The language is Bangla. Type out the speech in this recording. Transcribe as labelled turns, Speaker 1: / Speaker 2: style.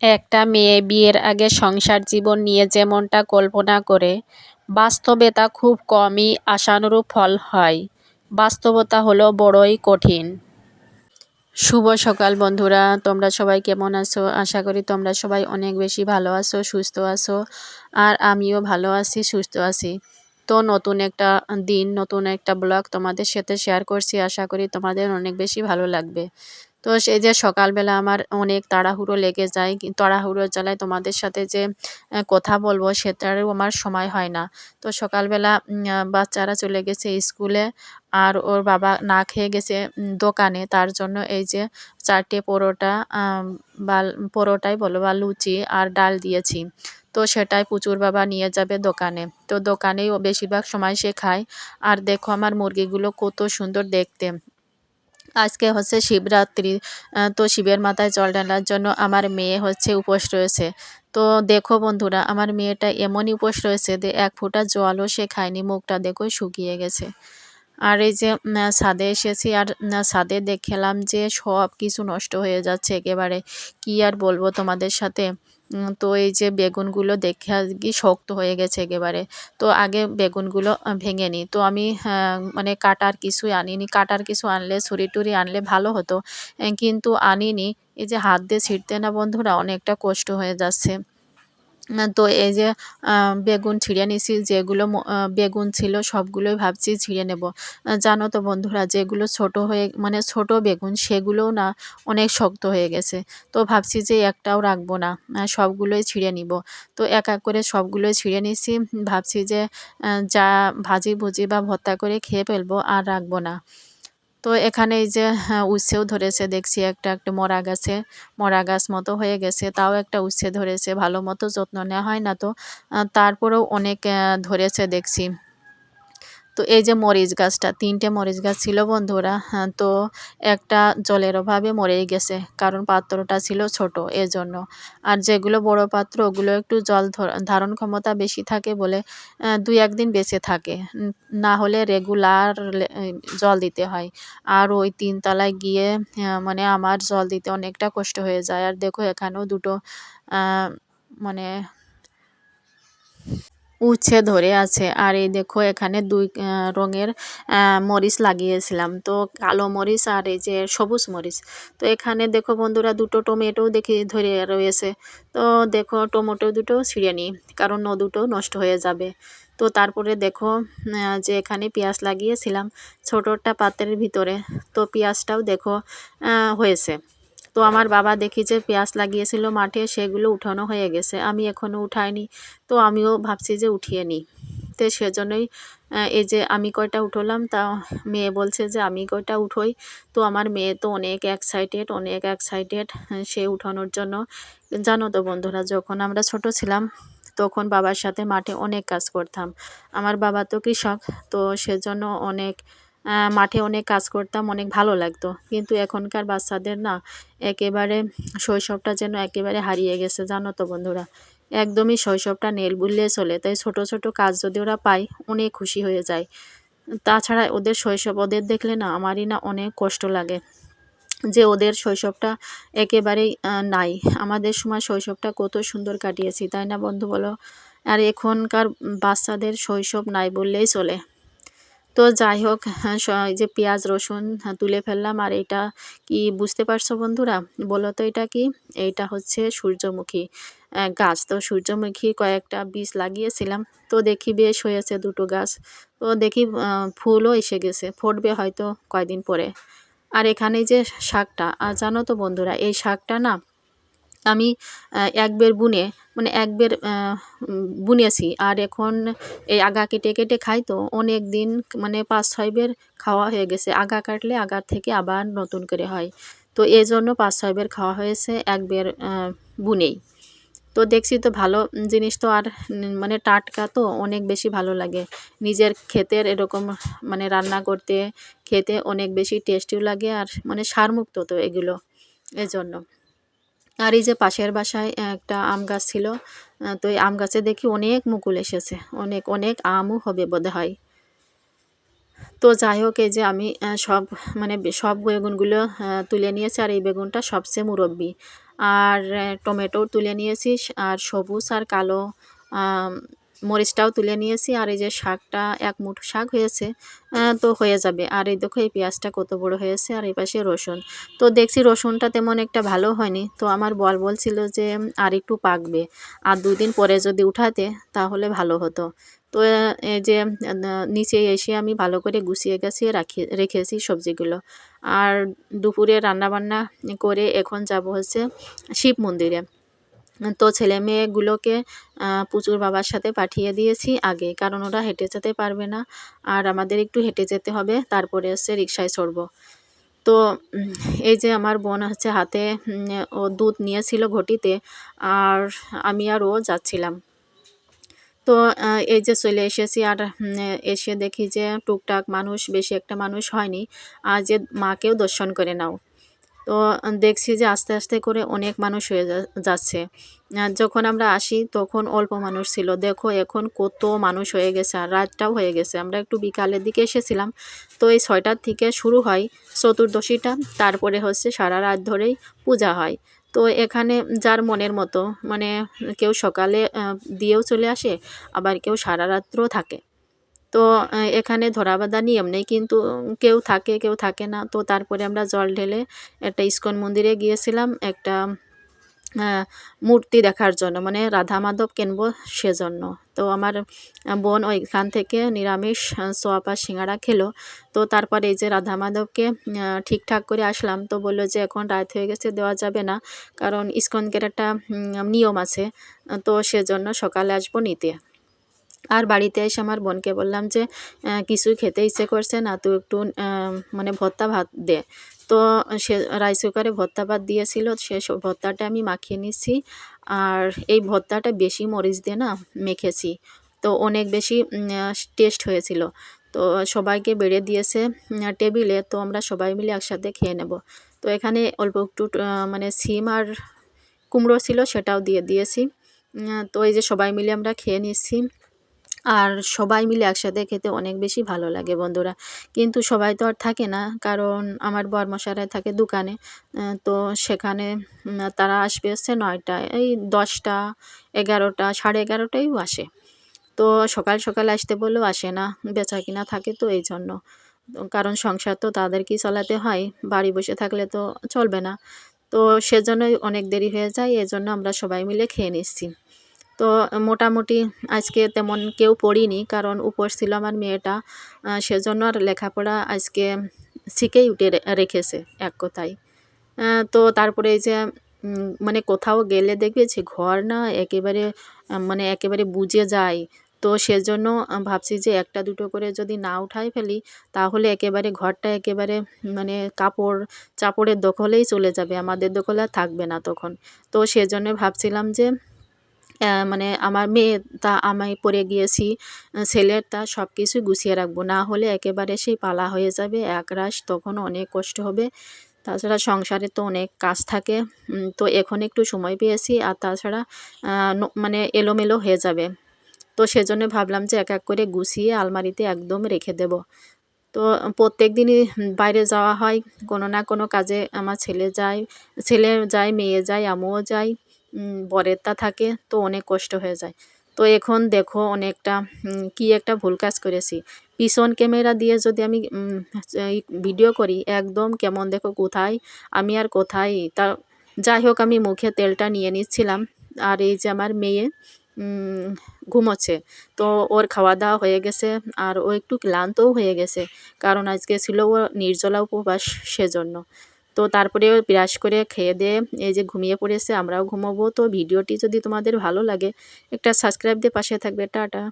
Speaker 1: একটা মেয়ে বিয়ের আগে সংসার জীবন নিয়ে যেমনটা কল্পনা করে, বাস্তবে তা খুব কমই আশানুরূপ ফল হয়। বাস্তবতা হলো বড়ই কঠিন। শুভ সকাল বন্ধুরা, তোমরা সবাই কেমন আছো? আশা করি তোমরা সবাই অনেক বেশি ভালো আছো, সুস্থ আছো, আর আমিও ভালো আছি, সুস্থ আছি। তো নতুন একটা দিন, নতুন একটা ব্লগ তোমাদের সাথে শেয়ার করছি। আশা করি তোমাদের অনেক বেশি ভালো লাগবে। তো সেই যে সকালবেলা আমার অনেক তাড়াহুড়ো লেগে যায় তাড়াহুড়ো জ্বালায় তোমাদের সাথে যে কথা বলব সেটারও আমার সময় হয় না। তো সকালবেলা বাচ্চারা চলে গেছে স্কুলে আর ওর বাবা না খেয়ে গেছে দোকানে। তার জন্য এই যে চারটে পরোটা বা পরোটাই বলো বা লুচি আর ডাল দিয়েছি। তো সেটাই প্রচুর বাবা নিয়ে যাবে দোকানে। তো দোকানেই ও বেশিরভাগ সময় সে খায়। আর দেখো আমার মুরগিগুলো কত সুন্দর দেখতে। আজকে হচ্ছে শিবরাত্রি তো শিবের মাথায় জল ঢালার জন্য আমার মেয়ে হচ্ছে উপোস রয়েছে। তো দেখো বন্ধুরা, আমার মেয়েটা এমনই উপোস রয়েছে যে এক ফোঁটা জলও সে খায়নি, মুখটা দেখো শুকিয়ে গেছে। আর এই যে ছাদে এসেছি আর ছাদে দেখলাম যে সব কিছু নষ্ট হয়ে যাচ্ছে একেবারে। কি আর বলব তোমাদের সাথে? তো এই যে বেগুনগুলো দেখে কি শক্ত হয়ে গেছে একেবারে। তো আগে বেগুনগুলো ভেঙে নিই। তো আমি মানে কাটার কিছুই আনিনি। কাটার কিছু আনলে, ছুরি টুরি আনলে ভালো হতো। কিন্তু আনিনি। এই যে হাত দিয়ে ছিঁড়তে না বন্ধুরা অনেকটা কষ্ট হয়ে যাচ্ছে। তো এই যে বেগুন, ছিঁড়ে নিছি যেগুলো বেগুন ছিল সবগুলোই ভাবছি ছিঁড়ে নেব। জানো তো বন্ধুরা, যেগুলো ছোট হয়ে মানে ছোট বেগুন, সেগুলোও না অনেক শক্ত হয়ে গেছে। তো ভাবছি যে একটাও রাখব না সবগুলোই ছিঁড়ে নিব। তো এক এক করে সবগুলোই ছিঁড়ে নিছি ভাবছি যে যা ভাজি ভুজি বা ভর্তা করে খেয়ে ফেলব আর রাখব না। তো এখানে এই যে হ্যাঁ, উচ্ছেও ধরেছে দেখছি একটা একটা মরা গাছে মরা গাছ মতো হয়ে গেছে তাও একটা উচ্ছে ধরেছে ভালো মতো যত্ন নেওয়া হয় না তো। তারপরেও অনেক ধরেছে দেখছি। তো এই যে মরিচ গাছটা তিনটে মরিচ গাছ ছিল বন্ধুরা হ্যাঁ, তো একটা জলের অভাবে মরে গেছে কারণ পাত্রটা ছিল ছোট এজন্য। আর যেগুলো বড় পাত্র ওগুলো একটু জল ধারণ ক্ষমতা বেশি থাকে বলে দুই একদিন বেঁচে থাকে। না হলে রেগুলার জল দিতে হয়। আর ওই তিনতলায় গিয়ে মানে আমার জল দিতে অনেকটা কষ্ট হয়ে যায়। আর দেখো এখানেও দুটো মানে উচ্ছে ধরে আছে। আর এই দেখো, এখানে দুই রঙের মরিচ লাগিয়েছিলাম। তো কালো মরিচ আর এই যে সবুজ মরিচ। তো এখানে দেখো বন্ধুরা, দুটো টমেটো দেখি ধরে রয়েছে। তো দেখো, টমেটো দুটো ছিঁড়ে নিই, কারণ ন দুটো নষ্ট হয়ে যাবে। তো তারপরে দেখো যে এখানে পেঁয়াজ লাগিয়েছিলাম ছোটোটা পাত্রের ভিতরে। তো পেঁয়াজটাও দেখো হয়েছে। তো আমার বাবা দেখি যে পেঁয়াজ লাগিয়েছিল মাঠে, সেগুলো উঠানো হয়ে গেছে। আমি এখনও উঠাইনি, তো আমিও ভাবছি যে উঠিয়ে নিই। তো সেজন্যই এই যে আমি কয়টা উঠলাম, তা মেয়ে বলছে যে আমি কয়টা উঠোই? তো আমার মেয়ে তো অনেক এক্সাইটেড অনেক এক্সাইটেড সে উঠানোর জন্য। জানো তো বন্ধুরা, যখন আমরা ছোট ছিলাম, তখন বাবার সাথে মাঠে অনেক কাজ করতাম। আমার বাবা তো কৃষক, তো সেজন্য অনেক মাঠে অনেক কাজ করতাম, অনেক ভালো লাগতো। কিন্তু এখনকার বাচ্চাদের না, একেবারে শৈশবটা যেন একেবারে হারিয়ে গেছে, জানো তো বন্ধুরা। একদমই শৈশবটা নেল বুললে চলে, তাই ছোট ছোট কাজ যদি ওরা পায়, অনেক খুশি হয়ে যায়। তাছাড়া ওদের শৈশব, ওদের দেখলে না, আমারই না অনেক কষ্ট লাগে। যে ওদের শৈশবটা একেবারেই নাই। আমাদের সময় শৈশবটা কত সুন্দর কাটিয়েছি, তাই না বন্ধু বলো? আর এখনকার বাচ্চাদের শৈশব নাই বললেই চলে। তো যাই হোক হ্যাঁ, যে পেঁয়াজ রসুন হ্যাঁ, তুলে ফেললাম। আর এটা কি বুঝতে পারছ বন্ধুরা? বলো তো এটা কি? এইটা হচ্ছে সূর্যমুখী গাছ। তো সূর্যমুখী কয়েকটা বীজ লাগিয়েছিলাম। তো দেখি বেশ হয়েছে দুটো গাছ। তো দেখি ফুলও এসে গেছে। ফুটবে হয়তো কয়দিন পরে। আর এখানে যে শাকটা আর জানো তো বন্ধুরা এই শাকটা না আমি একবার বুনে মানে একবার বুনেছি। আর এখন এই আগা কেটে কেটে খাই তো অনেক দিন মানে পাঁচ, ছয় বের খাওয়া হয়ে গেছে। আগা কাটলে আগার থেকে আবার নতুন করে হয়। তো এই জন্য পাঁচ, ছয় বের খাওয়া হয়েছে একবার বুনেই। তো দেখছি তো ভালো জিনিস তো আর মানে টাটকা তো অনেক বেশি ভালো লাগে। নিজের ক্ষেতের এরকম মানে রান্না করতে, খেতে অনেক বেশি টেস্টিও লাগে আর মানে সারমুক্ত তো এগুলো, এজন্য। আর এই যে পাশের বাসায় একটা আম গাছ ছিল তো এই আম গাছে দেখি অনেক মুকুল এসেছে, অনেক অনেক আমও হবে বোধ হয় তো যাই হোক, এই যে আমি সব মানে সব বেগুনগুলো তুলে নিয়েছি, আর এই বেগুনটা সবচেয়ে মুরব্বি। আর টমেটো তুলে নিয়েছিস আর সবুজ আর কালো মরিচটাও তুলে নিয়েছি আর এই যে শাকটা এক মুঠো শাক হয়েছে তো হয়ে যাবে। আর এই দেখো, এই পেঁয়াজটা কত বড় হয়েছে আর এই পাশে রসুন। তো দেখছি রসুনটা তেমন একটা ভালো হয়নি। তো আমার বল বলছিল যে, আর একটু পাকবে। আর দুদিন পরে যদি উঠাতে, তাহলে ভালো হতো। তো এই যে নিচে এসে আমি ভালো করে গুছিয়ে গাছিয়ে রাখি, রেখেছি সবজিগুলো। আর দুপুরে রান্নাবান্না করে এখন যাব হচ্ছে শিব মন্দিরে। তো ছেলে মেয়েগুলোকে পুচুর বাবার সাথে পাঠিয়ে দিয়েছি আগে, কারণ ওরা হেঁটে যেতে পারবে না। আর আমাদের একটু হেঁটে যেতে হবে, তারপরে হচ্ছে রিক্সায় চড়ব। তো এই যে আমার বোন হচ্ছে হাতে ও দুধ নিয়েছিল ঘটিতে, আর আমি আর ও যাচ্ছিলাম। তো এই যে চলে এসেছি, আর এসে দেখি যে টুকটাক মানুষ, বেশি একটা মানুষ হয়নি। আর যে মাকেও দর্শন করে নাও। তো দেখছি যে আস্তে আস্তে করে অনেক মানুষ হয়ে যাচ্ছে। যখন আমরা আসি তখন অল্প মানুষ ছিল। দেখো এখন কত মানুষ হয়ে গেছে আর রাতটাও হয়ে গেছে। আমরা একটু বিকালের দিকে এসেছিলাম। তো এই ছয়টার থেকে শুরু হয় চতুর্দশীটা। তারপরে হচ্ছে সারা রাত ধরেই পূজা হয়। তো এখানে যার মনের মতো মানে কেউ সকালে দিয়েও চলে আসে, আবার কেউ সারা রাত্রও থাকে। তো এখানে ধরা বাঁধা নিয়ম নেই, কিন্তু কেউ থাকে কেউ থাকে না। তো তারপরে আমরা জল ঢেলে একটা ইস্কন মন্দিরে গিয়েছিলাম, একটা মূর্তি দেখার জন্য মানে রাধা মাধব কিনবো সেজন্য। তো আমার বোন ওইখান থেকে নিরামিষ সোয়াপা সিঙ্গাড়া খেলো। তো তারপরে এই যে রাধা মাধবকে ঠিকঠাক করে আসলাম। তো বলল যে এখন রাত হয়ে গেছে, দেওয়া যাবে না, কারণ ইস্কনকের একটা নিয়ম আছে। তো সেজন্য সকালে আসব নিতে। আর বাড়িতে এসে আমার বোনকে বললাম যে কিছুই খেতে ইচ্ছে করছে না তুই একটু মানে ভর্তা ভাত দে। তো সে রাইস কুকারে ভর্তা ভাত দিয়েছিল, সে ভর্তাটা আমি মাখিয়ে নিচ্ছি। আর এই ভর্তাটা বেশি মরিচ দিয়ে না মেখেছি, তো অনেক বেশি টেস্ট হয়েছিল। তো সবাইকে বেড়ে দিয়েছে টেবিলে, তো আমরা সবাই মিলে একসাথে খেয়ে নেব। তো এখানে অল্প একটু মানে সিম আর কুমড়ো ছিল, সেটাও দিয়ে দিয়েছি। তো এই যে সবাই মিলে আমরা খেয়ে নিচ্ছি। আর সবাই মিলে একসাথে খেতে অনেক বেশি ভালো লাগে বন্ধুরা। কিন্তু সবাই তো আর থাকে না, কারণ আমার বরমশারাই থাকে দোকানে। তো সেখানে তারা আসবে হচ্ছে নয়টায় এই দশটা, এগারোটা, সাড়ে এগারোটায়ও আসে। তো সকাল সকাল আসতে বললেও আসে না বেচা কিনা থাকে তো এই জন্য। কারণ সংসার তো তাদেরকেই চালাতে হয়, বাড়ি বসে থাকলে তো চলবে না। তো সেজন্যই অনেক দেরি হয়ে যায়, এজন্য আমরা সবাই মিলে খেয়ে নিচ্ছি। তো মোটামুটি আজকে তেমন কেউ পড়িনি, কারণ উপোস ছিল আমার মেয়েটা। সেজন্য আর লেখাপড়া আজকে শিখেই উঠে রেখেছে, এক কথায়। তো তারপরে এই যে মানে কোথাও গেলে দেখবে যে ঘর না একেবারে মানে একেবারে বুঝে যায়। তো সেজন্য ভাবছি যে একটা দুটো করে যদি না উঠাই ফেলি, তাহলে একেবারে ঘরটা একেবারে মানে কাপড় চাপড়ের দখলেই চলে যাবে, আমাদের দখলে থাকবে না তখন। তো সেজন্য ভাবছিলাম যে মানে আমার মেয়ে তা আমি পরে গিয়েছি ছেলের তা সব কিছু গুছিয়ে রাখব। না হলে একেবারে সেই পালা হয়ে যাবে, একরাশ তখন অনেক কষ্ট হবে। তাছাড়া সংসারে তো অনেক কাজ থাকে তো এখন একটু সময় পেয়েছি আর তাছাড়া মানে এলোমেলো হয়ে যাবে। তো সেজন্য ভাবলাম যে এক এক করে গুছিয়ে আলমারিতে একদম রেখে দেব। তো প্রত্যেক দিনই বাইরে যাওয়া হয়, কোনো না কোনো কাজে আমার ছেলে যায় ছেলে যায়, মেয়ে যায়, আমিও যাই। বরেরটা থাকে, তো অনেক কষ্ট হয়ে যায়। তো এখন দেখো অনেকটা কি একটা ভুল কাজ করেছি। পিছন ক্যামেরা দিয়ে যদি আমি ভিডিও করি, একদম কেমন দেখো কোথায়, আমি আর কোথায়, তা যাই হোক আমি মুখে তেলটা নিয়ে নিচ্ছিলাম, আর এই যে আমার মেয়ে ঘুমোচ্ছে। তো ওর খাওয়া দাওয়া হয়ে গেছে, আর ও একটু ক্লান্তও হয়ে গেছে, কারণ আজকে ছিল ও নির্জলা উপবাস সেজন্য। তো তারপরে ব্রাশ করে খেয়ে দিয়ে এই যে ঘুমিয়ে পড়েছে, আমরাও ঘুমাবো। তো ভিডিওটি যদি তোমাদের ভালো লাগে, একটা সাবস্ক্রাইব দিয়ে পাশে থাকবে। টাটা।